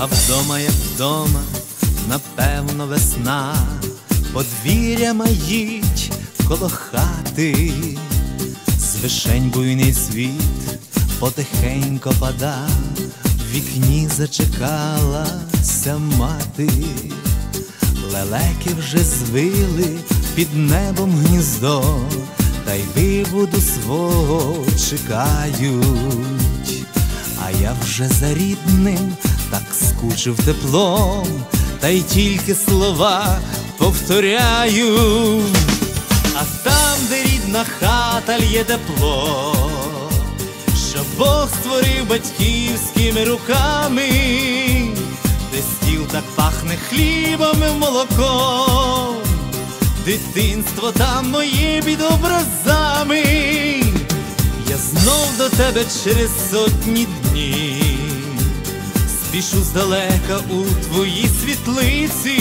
а вдома, як вдома, напевно, весна, подвір'я маїть коло хати, з вишень буйний світ потихенько пада, в вікні зачекалася мати, лелеки вже звили під небом гніздо, та й виводу свого чекають, а я вже за рідним скучив теплом, та й тільки слова повторяю, а там, де рідна хата лє тепло, що Бог створив батьківськими руками, де стіл так пахне хлібом і молоком, дитинство там моє під образами, я знов до тебе через сотні днів, спішу здалека у твоїй світлиці,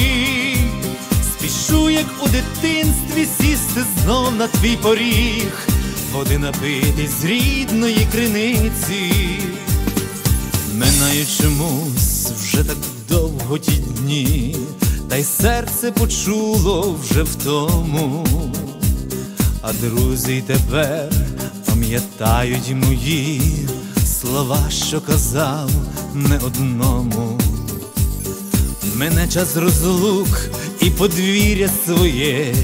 спішу, як у дитинстві, сісти знов на твій поріг, води напити з рідної криниці. Минаю чомусь вже так довго ті дні, та й серце почуло вже в тому, а друзі тепер пам'ятають мої слова, що казав не одному. Мене час розлук і подвір'я своє,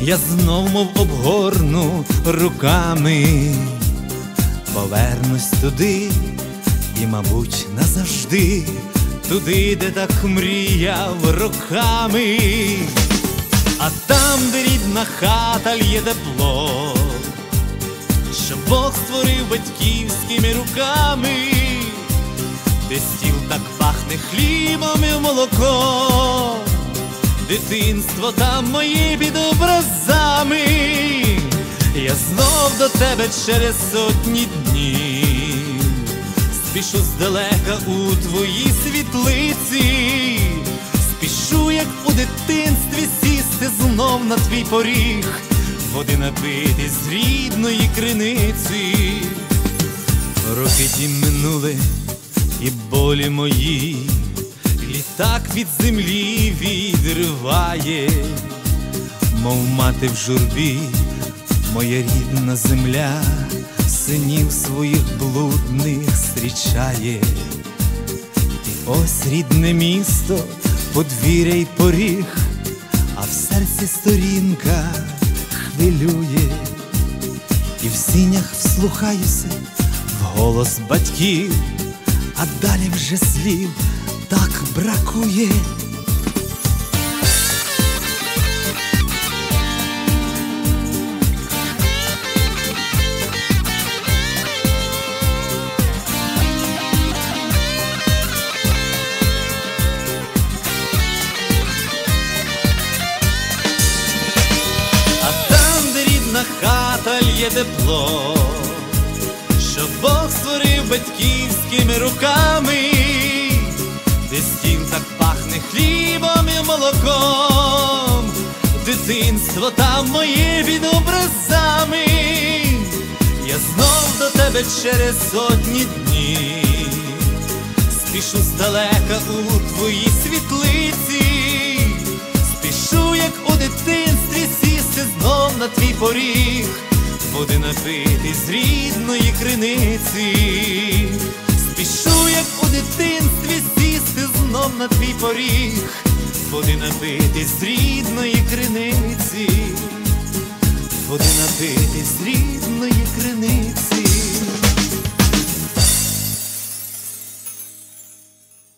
я знов мов обгорну руками, повернусь туди і, мабуть, назавжди, туди, де так мріяв роками, а там, де рідна хата лє тепло, що Бог батьківськими руками, де стіл так пахне хлібом і молоком, дитинство там моє під образами, я знов до тебе через сотні днів, спішу здалека у твоїй світлиці, спішу, як у дитинстві, сісти знов на твій поріг, води напити з рідної криниці. Роки ті минули і болі мої, літак від землі відриває, мов мати в журбі, моя рідна земля, синів своїх блудних зустрічає. І ось рідне місто, подвір'я й поріг, а в серці сторінка хвилює, і в сінях вслухаюся голос батьків, а далі вже слів так бракує. А там, рідна хата лє тепло, що Бог створив батьківськими руками, де стіл так пахне хлібом і молоком, дитинство там моє під образами, я знов до тебе через сотні днів, спішу здалека у твоїй світлиці, спішу, як у дитинстві, сісти знов на твій поріг, води напити з рідної криниці, спішу, як у дитинстві, сісти знов на твій поріг, води напити з рідної криниці, води напити з рідної